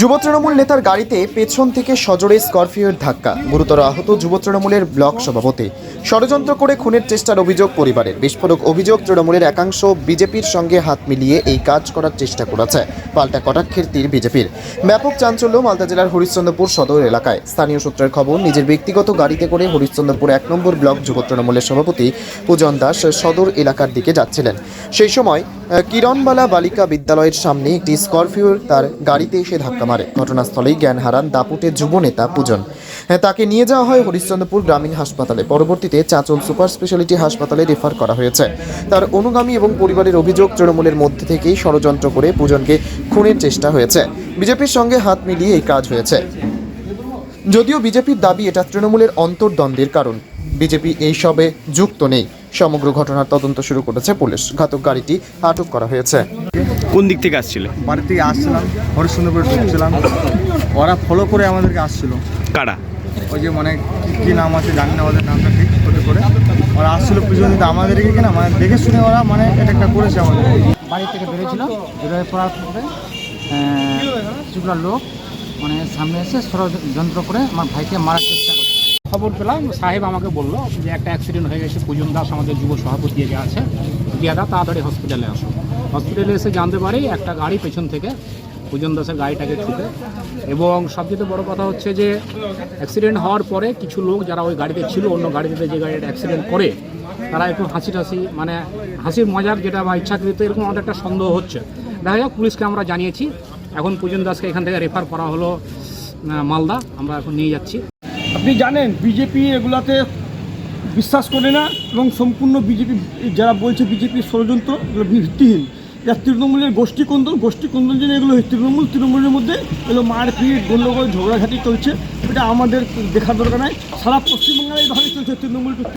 যুব তৃণমূল নেতার গাড়িতে পেছন থেকে সজোরে স্করপিওর ধাক্কা। গুরুতর আহত যুব তৃণমূলের ব্লক সভাপতি। ষড়যন্ত্র করে খুনের চেষ্টার অভিযোগ পরিবারের। বিস্ফোরক অভিযোগ তৃণমূলের একাংশ বিজেপির সঙ্গে হাত মিলিয়ে এই কাজ করার চেষ্টা করেছে। পাল্টা কটাক্ষের তীর বিজেপির। ব্যাপক চাঞ্চল্য মালদা জেলার হরিশ্চন্দ্রপুর সদর এলাকায়। স্থানীয় সূত্রের খবর, নিজের ব্যক্তিগত গাড়িতে করে হরিশ্চন্দ্রপুর এক নম্বর ব্লক যুব তৃণমূলের সভাপতি পূজন দাস সদর এলাকার দিকে যাচ্ছিলেন। সেই সময় কিরণবালা বালিকা বিদ্যালয়ের সামনে একটি স্করপিও তার গাড়িতে এসে ধাক্কা মারে। ঘটনাস্থলেই জ্ঞান হারান দাপুটের যুব নেতা পূজন। তাকে নিয়ে যাওয়া হয় হরিশ্চন্দ্রপুর গ্রামীণ হাসপাতালে। পরবর্তীতে চাঁচল সুপার স্পেশালিটি হাসপাতালে রেফার করা হয়েছে। তার অনুগামী এবং পরিবারের অভিযোগ তৃণমূলের মধ্যে থেকেই ষড়যন্ত্র করে পূজনকে খুনের চেষ্টা হয়েছে। বিজেপির সঙ্গে হাত মিলিয়ে এই কাজ হয়েছে। যদিও বিজেপির দাবি এটা তৃণমূলের অন্তর্দ্বন্দ্বের কারণ। বিজেপি এইসবে যুক্ত নেই। সমগ্র ঘটনার তদন্ত শুরু করেছে পুলিশ। ঘাতক গাড়িটি আটক করা হয়েছে। কোন দিক থেকে আসছিলে? বাড়ি থেকে আসছিলাম হরিশ্চন্দ্রপুরে ঢুকছিলাম। ওরা ফলো করে আমাদেরকে আসছিল। কারা? ওই যে মানে কী নাম আছে, জানি না ওদের নামটা ঠিক করে করে। ওরা আসছিল পিছন দিতে আমাদেরকে কিনা মানে দেখে শুনে ওরা মানে এটা একটা করেছে আমাদের। বাড়ি থেকে বেরিয়েছিল, বেরোয় পড়ার পরে কিছুগুলো লোক মানে সামনে এসে ষড়যন্ত্র করে আমার ভাইকে মারার চেষ্টা করছে। খবর পেলাম, সাহেব আমাকে বলল যে একটা অ্যাক্সিডেন্ট হয়ে গেছে, পূজন দাস আমাদের যুব সভাপতি যে আছে। গিয়াদা, তাড়াতাড়ি হসপিটালে আসো। হসপিটালে এসে জানতে পারি, একটা গাড়ি পেছন থেকে পূজন দাসের গাড়িটাকে ছুটে এবং সবচেয়ে বড় কথা হচ্ছে যে অ্যাক্সিডেন্ট হওয়ার পরে কিছু লোক যারা ওই গাড়িতে ছিল, অন্য গাড়িতে যে গাড়িটা অ্যাক্সিডেন্ট করে, তারা একটু হাসি টাসি মানে হাসির মজার যেটা বা ইচ্ছাকৃত, এরকম আমাদের একটা সন্দেহ হচ্ছে। দেখা যাক, পুলিশকে আমরা জানিয়েছি। এখন পূজন দাসকে এখান থেকে রেফার করা হলো মালদা। আমরা এখন নিয়ে যাচ্ছি। আপনি জানেন বিজেপি এগুলাতে বিশ্বাস করে না, এবং সম্পূর্ণ বিজেপি যারা বলছে বিজেপির ষড়যন্ত্র, এগুলো ভিত্তিহীন। যা তৃণমূলের গোষ্ঠী কোন্দল গোষ্ঠী কোন্দল জন্য এগুলো তৃণমূল, তৃণমূলের মধ্যে এগুলো মারপিট গণ্ডগোল ঝগড়াঝাটি চলছে। এটা আমাদের দেখার দরকার নাই। সারা পশ্চিমবাংলায় এইভাবে চলছে তৃণমূল